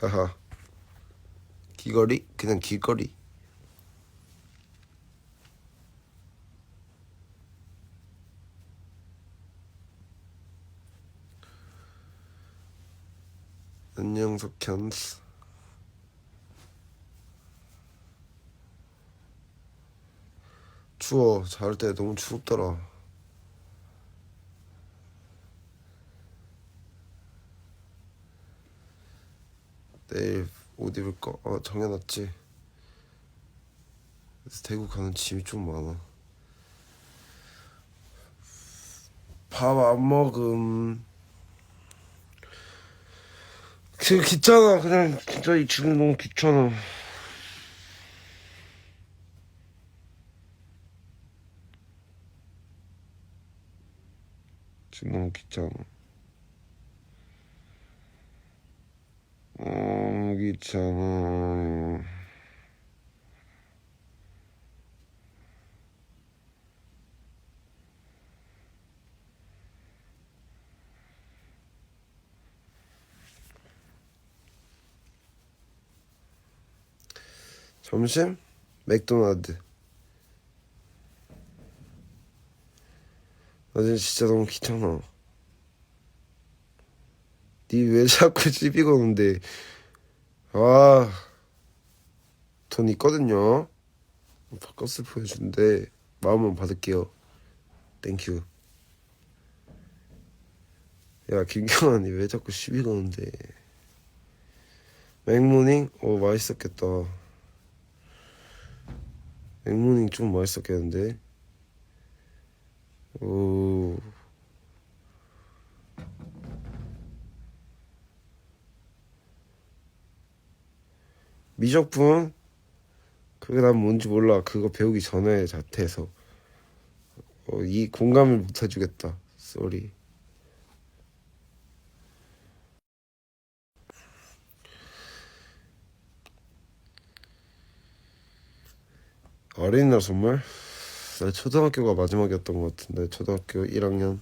하하. 귀걸이? 그냥 귀걸이. 안녕 석현스. 추워. 잘때 너무 추웠더라. 내일 옷 입을 거 어, 정해놨지. 그래서 대구 가는 짐이 좀 많아. 밥 안 먹음. 지금 귀찮아. 그냥 진짜 이 지금 너무 귀찮아. 지금 너무 귀찮아. 어, 귀찮아. 점심? 맥도날드. 나 진짜 너무 귀찮아. 니 왜 자꾸 시비 거는데? 아, 돈 있거든요. 바꿔서 보여준대. 마음만 받을게요. 땡큐. 야, 김경아, 니왜 자꾸 시비 거는데? 맥모닝? 어, 맛있었겠다. 맥모닝 좀 맛있었겠는데? 오. 미적분? 그게 난 뭔지 몰라. 그거 배우기 전에 자퇴해서. 어, 이 공감을 못 해주겠다. 쏘리. 어린이날 선물? 나 초등학교가 마지막이었던 것 같은데 초등학교 1학년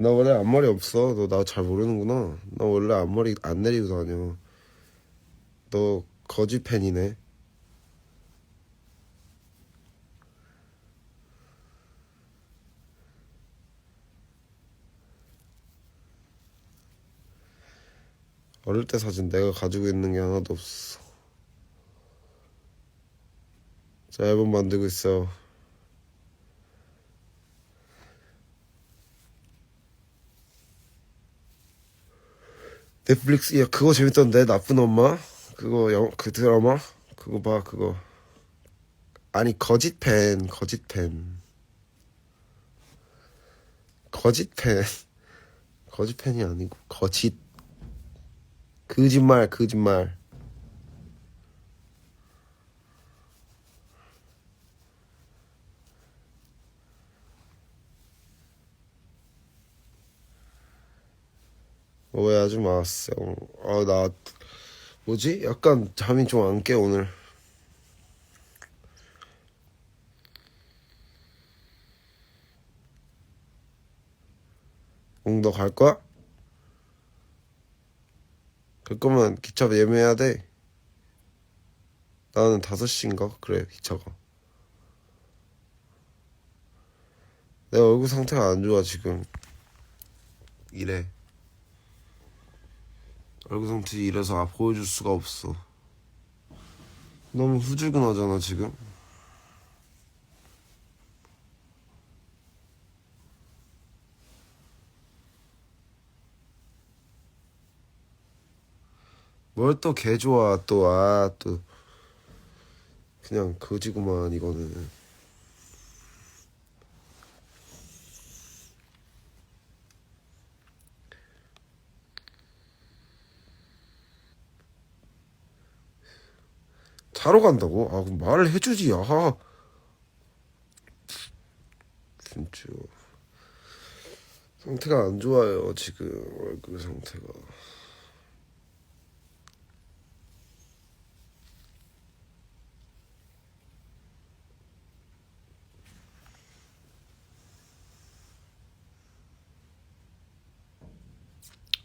나 원래 앞머리 없어 너 나 잘 모르는구나 나 원래 앞머리 안 내리고 다녀 너 거지 팬이네 어릴 때 사진 내가 가지고 있는 게 하나도 없어. 자, 앨범 만들고 있어. 넷플릭스, 야, 그거 재밌던데, 나쁜 엄마? 그거, 영, 그 드라마? 그거 봐, 그거. 아니, 거짓 팬, 거짓 팬. 거짓 팬. 거짓 팬이 아니고, 거짓. 거짓말 거짓말 오해하지 마세요 아 나 뭐지 약간 잠이 좀 안 깨 오늘 응, 너 갈 거야? 갈 거면 기차 예매해야 돼. 나는 5시인가? 그래, 기차가. 내 얼굴 상태가 안 좋아, 지금. 이래. 상태 이래서 아, 보여줄 수가 없어. 너무 후줄근하잖아, 지금. 뭘 또 개 좋아 또 아또 그냥 거지구만 이거는 사러 간다고? 아 그럼 말을 해주지. 야 진짜. 상태가 안 좋아요 지금 얼굴 상태가.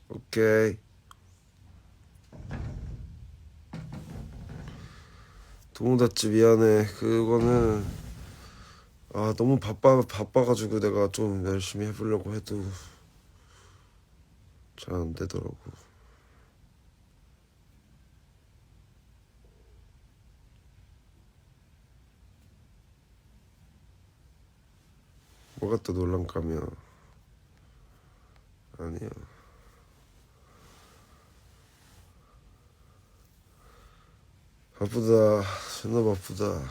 오케이. 동우다치 미안해. 그거는 아 너무 바빠 바빠가지고 내가 좀 열심히 해보려고 해도 잘 안 되더라고. 뭐가 또 놀란감이야. 아니야. 바쁘다. 존나 바쁘다.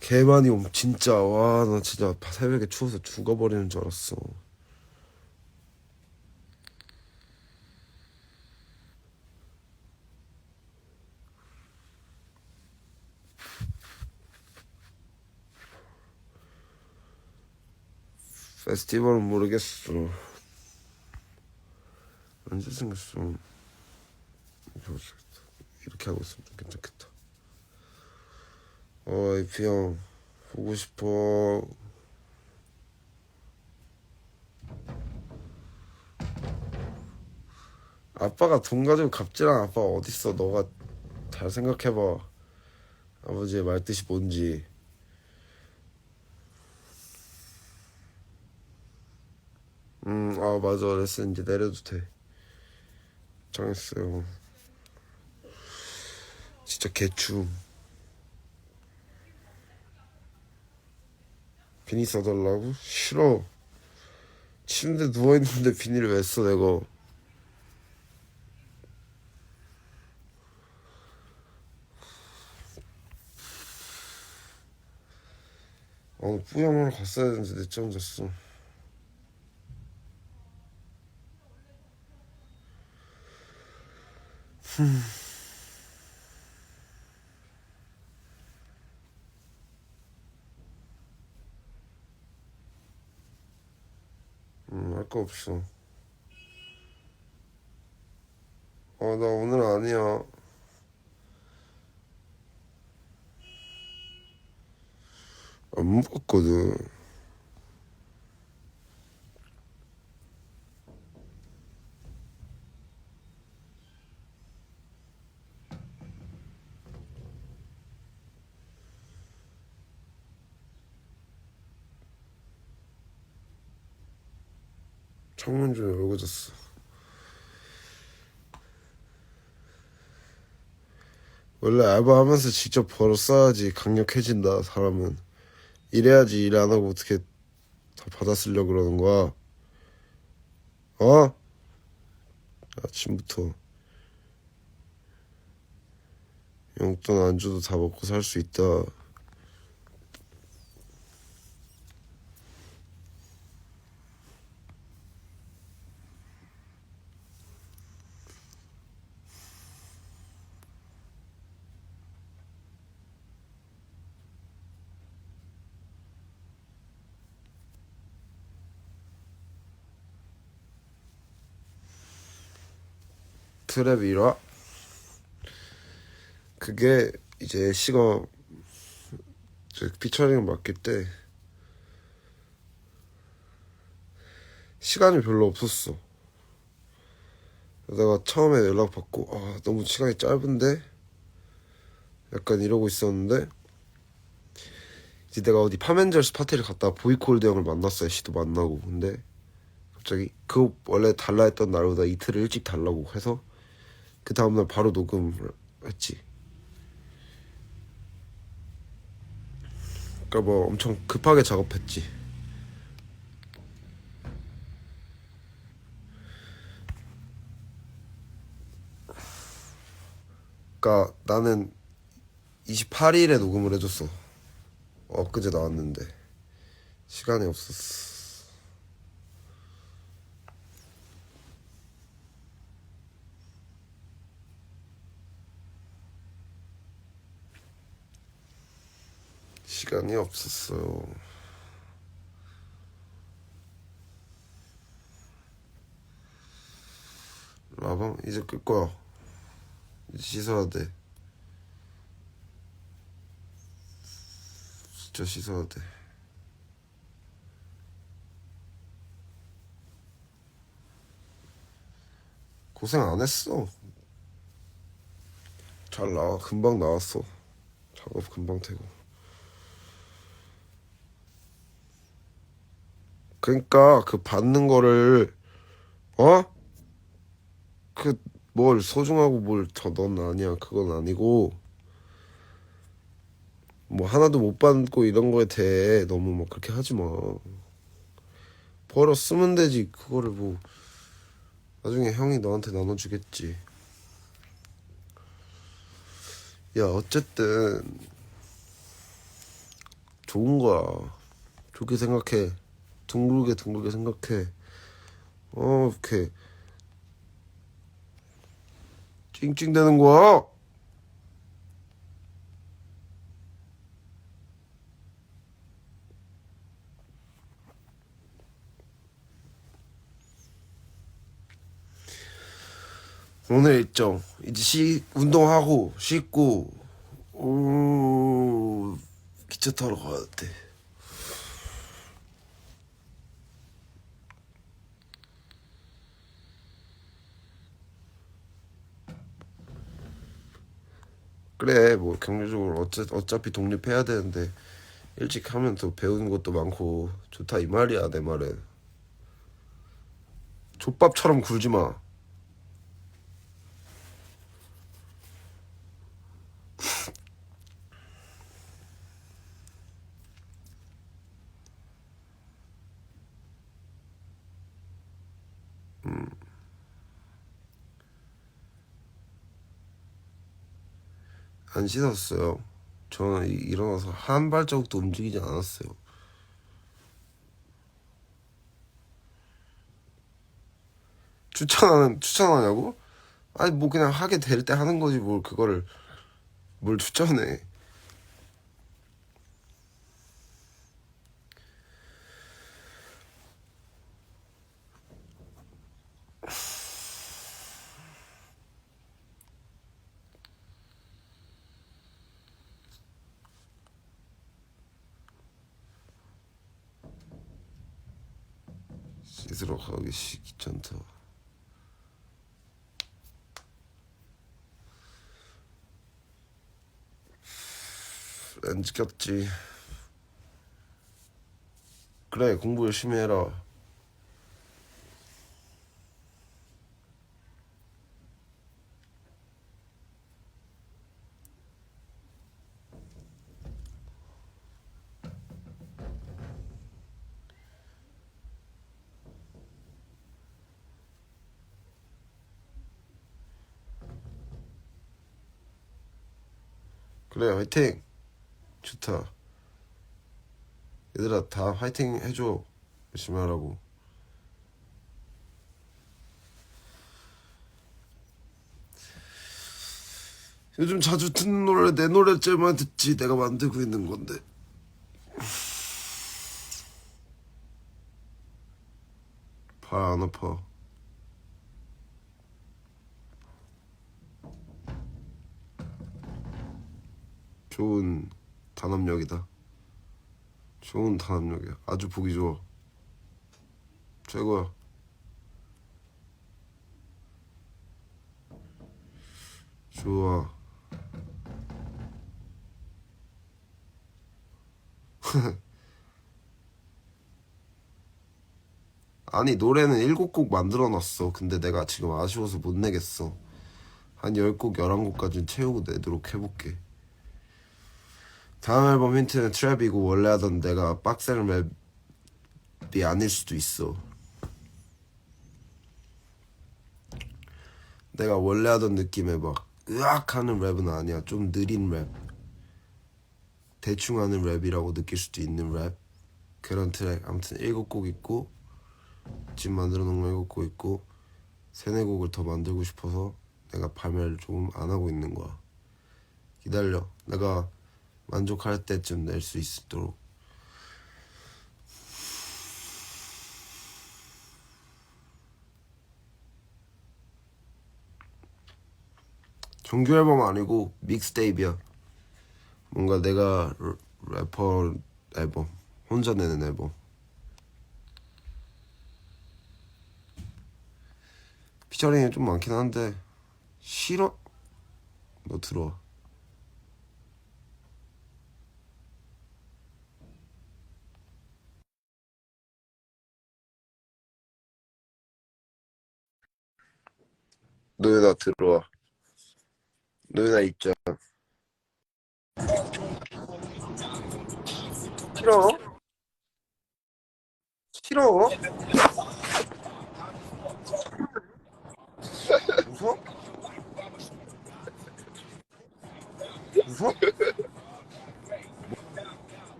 개 많이 옴 진짜 와 나 진짜 새벽에 추워서 죽어버리는 줄 알았어. 페스티벌은 모르겠어. 언제 생겼어? 이렇게 하고 있으면 좀 괜찮겠다. 어, 이피 형 보고 싶어. 아빠가 돈 가지고 갑질한 아빠가 어딨어? 너가 잘 생각해봐. 아버지의 말뜻이 뭔지. 음, 아 맞아. 레슨 이제 내려도 돼. 정했어요. 진짜 개충. 비니 써달라고? 싫어. 침대 누워있는데 비니를 왜 써, 내가. 어, 뿌염하러 갔어야 되는데 늦잠 잤어. 음, 할 거 없어. 어, 나 오늘 아니야. 안 먹었거든. 창문 좀 열고 잤어. 원래 알바하면서 직접 벌어 써야지 강력해진다 사람은. 이래야지 일 안 하고 어떻게 다 받아 쓰려 그러는 거야. 어? 아침부터 용돈 안 줘도 다 먹고 살 수 있다. 트랩 1화 그게 이제 시가 저 피처링을 맡길 때 시간이 별로 없었어. 내가 처음에 연락 받고 아 너무 시간이 짧은데? 약간 이러고 있었는데 이제 내가 어디 파멘젤스 파티를 갔다가 보이콜드 형을 만났어 애쉬도 만나고. 근데 갑자기 그 원래 달라 했던 날보다 이틀 일찍 달라고 해서 그 다음날 바로 녹음을 했지. 그러니까 뭐 엄청 급하게 작업했지. 그러니까 나는 28일에 녹음을 해줬어. 엊그제 나왔는데 시간이 없었어. 시간이 없었어요. 라방 이제 끌 거야. 이제 씻어야 돼. 진짜 씻어야 돼. 고생 안 했어. 잘 나와 금방 나왔어. 작업 금방 되고. 그러니까 그 받는 거를 어? 그 뭘 소중하고 뭘 더 넌 아니야 그건 아니고 뭐 하나도 못 받고 이런 거에 대해 너무 막 그렇게 하지 마. 벌어 쓰면 되지 그거를 뭐 나중에 형이 너한테 나눠주겠지. 야 어쨌든 좋은 거야. 좋게 생각해. 둥글게 둥글게 생각해. 어 이렇게 찡찡대는 거야. 오늘 일정 이제 시 운동하고 씻고 오 기차 타러 가야 돼. 그래 뭐 경제적으로 어차, 어차피 독립해야 되는데 일찍 하면 또 배우는 것도 많고 좋다 이 말이야 내 말은 족밥처럼 굴지 마. 안 씻었어요. 저는 이- 일어나서 한 발자국도 움직이지 않았어요. 추천하는 추천하냐고? 아니 뭐 그냥 하게 될 때 하는 거지 뭘 그거를 뭘 추천해? 씻으러 가기 씨 귀찮다. 안 지켰지. 그래 공부 열심히 해라. 그래 화이팅. 좋다. 얘들아 다 화이팅 해줘. 열심히 하라고. 요즘 자주 듣는 노래 내 노래째만 듣지 내가 만들고 있는 건데. 발 안 아파. 좋은 단합력이다. 좋은 단합력이야. 아주 보기 좋아. 최고야. 좋아. 아니 노래는 일곱 곡 만들어 놨어. 근데 내가 지금 아쉬워서 못 내겠어. 한 열 곡, 열한 곡까지는 채우고 내도록 해볼게. 다음 앨범 힌트는 트랩이고 원래 하던 내가 빡센 랩이 아닐 수도 있어. 내가 원래 하던 느낌의 막 으악 하는 랩은 아니야. 좀 느린 랩. 대충 하는 랩이라고 느낄 수도 있는 랩. 그런 트랙. 아무튼 일곱 곡 있고 지금 만들어 놓은 거 일곱 곡 있고 세네 곡을 더 만들고 싶어서 내가 발매를 조금 안 하고 있는 거야. 기다려. 내가 만족할 때쯤 낼 수 있도록. 정규 앨범 아니고 믹스테이프야. 뭔가 내가 러- 래퍼 앨범, 혼자 내는 앨범. 피처링이 좀 많긴 한데 싫어? 너 들어와 너나 들어와 너나 입장 싫어? 싫어? 웃어? 웃어?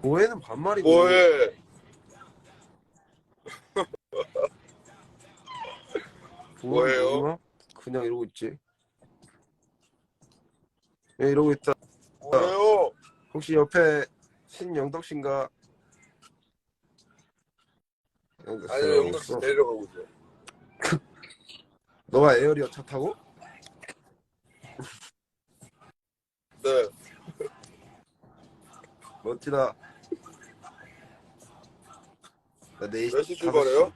뭐해는 반말이고 뭐해? 뭐예요? 그냥 이러고 있지 그냥 이러고 있다 뭐예요? 혹시 옆에 신영덕 씨인가? 영덕 씨가 아니 영덕 씨 없어. 데리러 가고 있어. 너가 에어리어 차 타고? 네. 멋지다 나 4시 몇시 출발해요?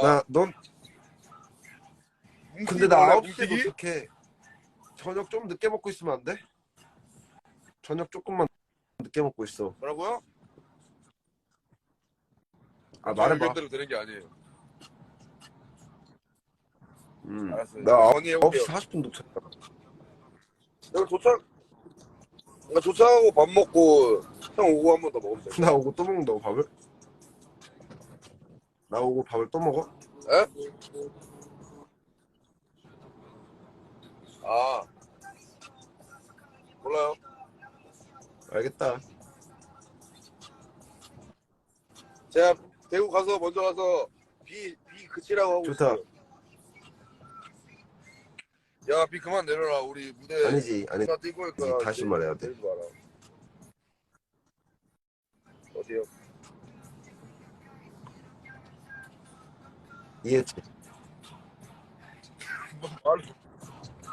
나 넌 근데 나 9시에 도착해 저녁 좀 늦게 먹고 있으면 안 돼? 저녁 조금만 늦게 먹고 있어 뭐라고요? 아 말해봐 의견대로 되는 게 아니에요. 음. 알았어요. 나 볼게요. 9시 40분 도착했다 내가 도착. 나 도착하고 밥 먹고 형 오고 한 번 더 먹으면 돼. 나 오고 또 먹는다고 밥을? 나 오고 밥을 또 먹어? 에? 아. 몰라요. 알겠다 제가 대구 가서 먼저 가서 비, 비 그치라고 하고 좋다. 있어요. 야, 비 그만 내려라. 우리 무대 아니지 아니 뛰고 다시 말해야 돼. 내리지 마라. 어디요? 이해했지? 말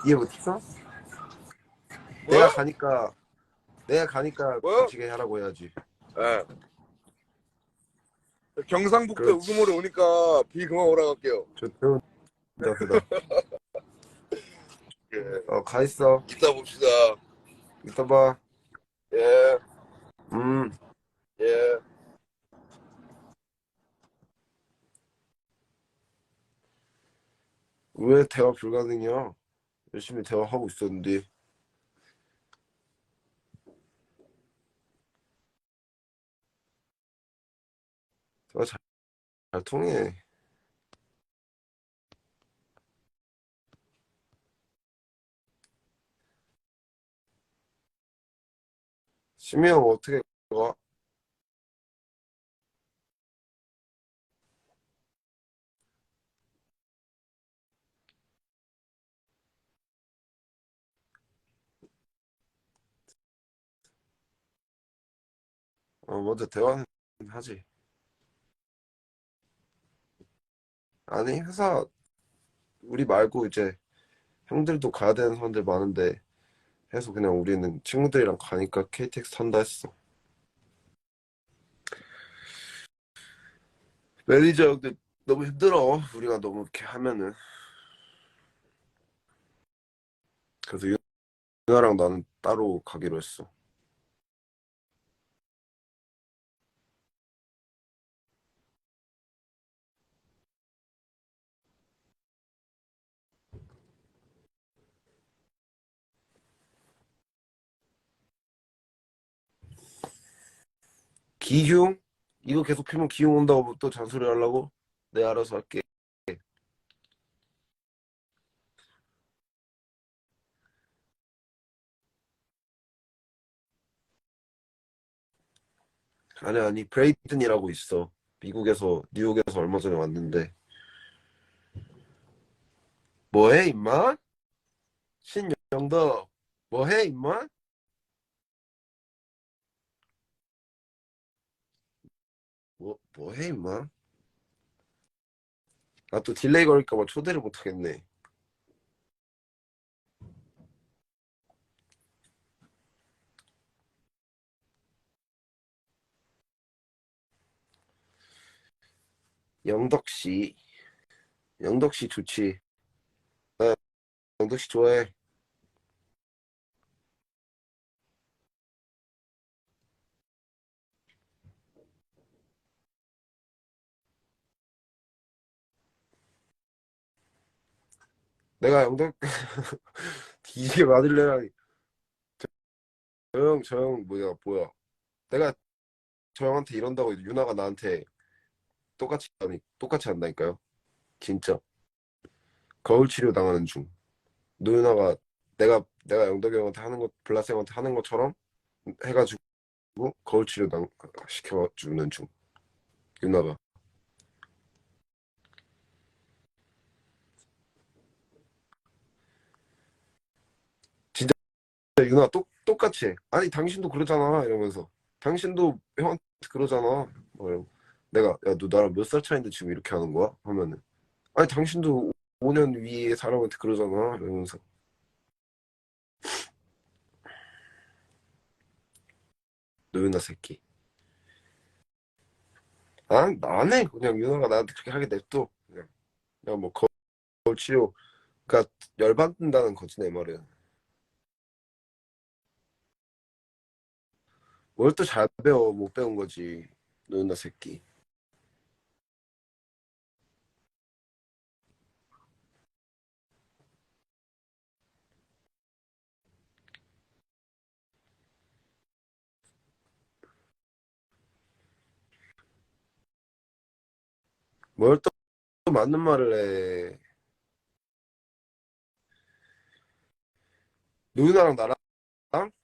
이해 못했어? 뭐야? 내가 가니까 내가 가니까 뭐야? 거치게 하라고 해야지 예. 경상북도 그렇지. 우두모에 오니까 비 그만 오라 갈게요. 저 배운 자세다 예. 어 가 있어 이따 봅시다. 이따 봐 예. 음. 예. 왜 대화 불가능이야? 열심히 대화하고 있었는데 대화 잘, 잘 통해 심이 형 어떻게 가? 어, 먼저 대화는 하지. 아니, 회사, 우리 말고 이제 형들도 가야 되는 사람들 많은데 해서 그냥 우리는 친구들이랑 가니까 KTX 탄다 했어. 매니저 형들 너무 힘들어. 우리가 너무 이렇게 하면은. 그래서 윤아랑 나는 따로 가기로 했어. 기흉? 이거 계속 피면 기흉 온다고 또 잔소리 하려고? 내 알아서 할게. 아니 아니 브레이튼이라고 있어. 미국에서 뉴욕에서 얼마 전에 왔는데. 뭐해 임마? 신영덕 뭐해 임마? 뭐 뭐해 임마? 나 또 딜레이 걸릴까봐 초대를 못 하겠네. 영덕 씨. 영덕 씨 좋지. 나 영덕 씨 좋아해. 내가 영덕 DJ 마들레랑 저형 저 형 뭐야 뭐야. 내가 저 형한테 이런다고 유나가 나한테 똑같이 하니 똑같이 한다니까요. 진짜. 거울 치료 당하는 중. 노유나가 내가 내가 영덕이 형한테 하는 것 블라스 형한테 하는 것처럼 해가지고 거울 치료 당 시켜주는 중. 유나가 유나 똑 똑같이 해. 아니 당신도 그러잖아 이러면서. 당신도 형한테 그러잖아. 뭐 내가 야 너 나랑 몇 살 차인데 지금 이렇게 하는 거야? 하면은. 아니 당신도 5년 위에 사람한테 그러잖아 이러면서. 노유나 새끼. 아 나네 그냥 유나가 나한테 그렇게 하게 냅둬 그냥. 그냥 뭐 거울 치료 그러니까 열받는다는 거지 내 말은 뭘 또 잘 배워 못 배운 거지 노유나 새끼. 뭘또 맞는 말을 해. 노유나랑 나랑?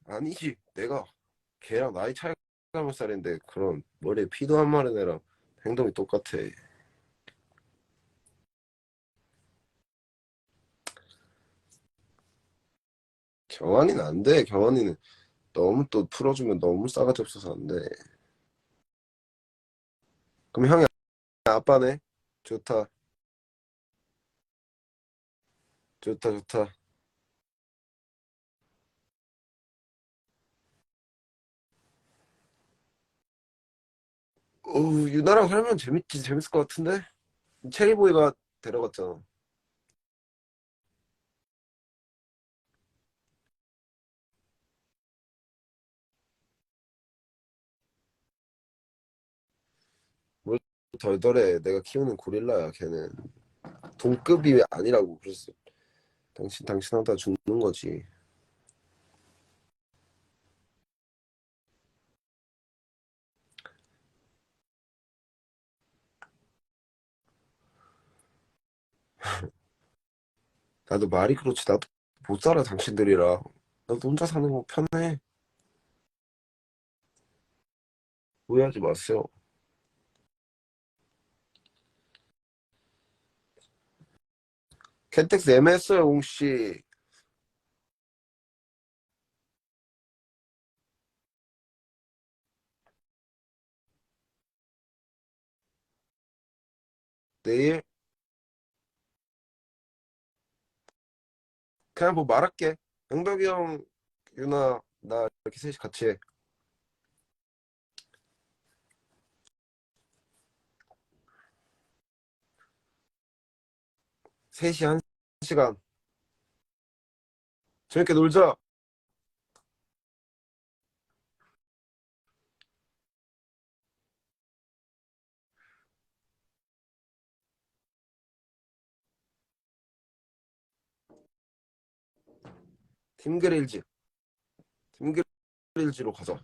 아니지 내가 걔랑 나이 차이가 몇 살인데 그런 머리에 피도 안 마른 애랑 행동이 똑같아 경환이는 안 돼. 경환이는 너무 또 풀어주면 너무 싸가지 없어서 안 돼. 그럼 형이 아빠네? 좋다. 좋다, 좋다. 어, 유나랑 살면 재밌지, 재밌을 것 같은데? 체리보이가 데려갔잖아. 덜덜해. 내가 키우는 고릴라야, 걔는. 동급이 아니라고. 그랬어. 당신, 당신하다 죽는 거지. 나도 말이 그렇지. 나도 못 살아, 당신들이랑. 나도 혼자 사는 거 편해. 오해하지 마세요. 캔텍스 애매했어요, 옹씨. 내일 그냥 뭐 말할게. 영덕이 형, 유나, 나 이렇게 셋이 같이 해. 셋이 한 시간. 재밌게 놀자. 팀그릴즈. 팀그릴즈로 가자.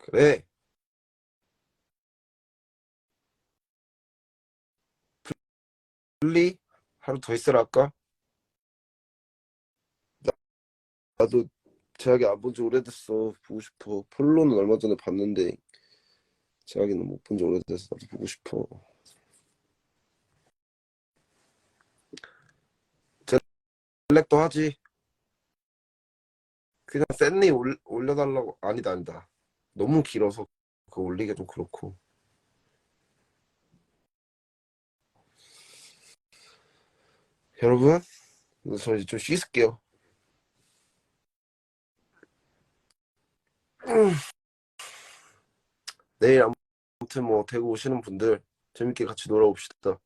그래. 플리? 하루 더 있으라 할까? 나- 나도 재학이 안 본 지 오래됐어. 보고 싶어. 폴로는 얼마 전에 봤는데 재학이는 못 본 지 오래돼서 나도 보고 싶어. 블랙도 하지. 그냥 샌리 올, 올려달라고 아니다 아니다. 너무 길어서 그거 올리기 좀 그렇고. 여러분, 저 이제 좀 씻을게요. 음. 내일 아무튼 뭐 대구 오시는 분들 재밌게 같이 놀아봅시다.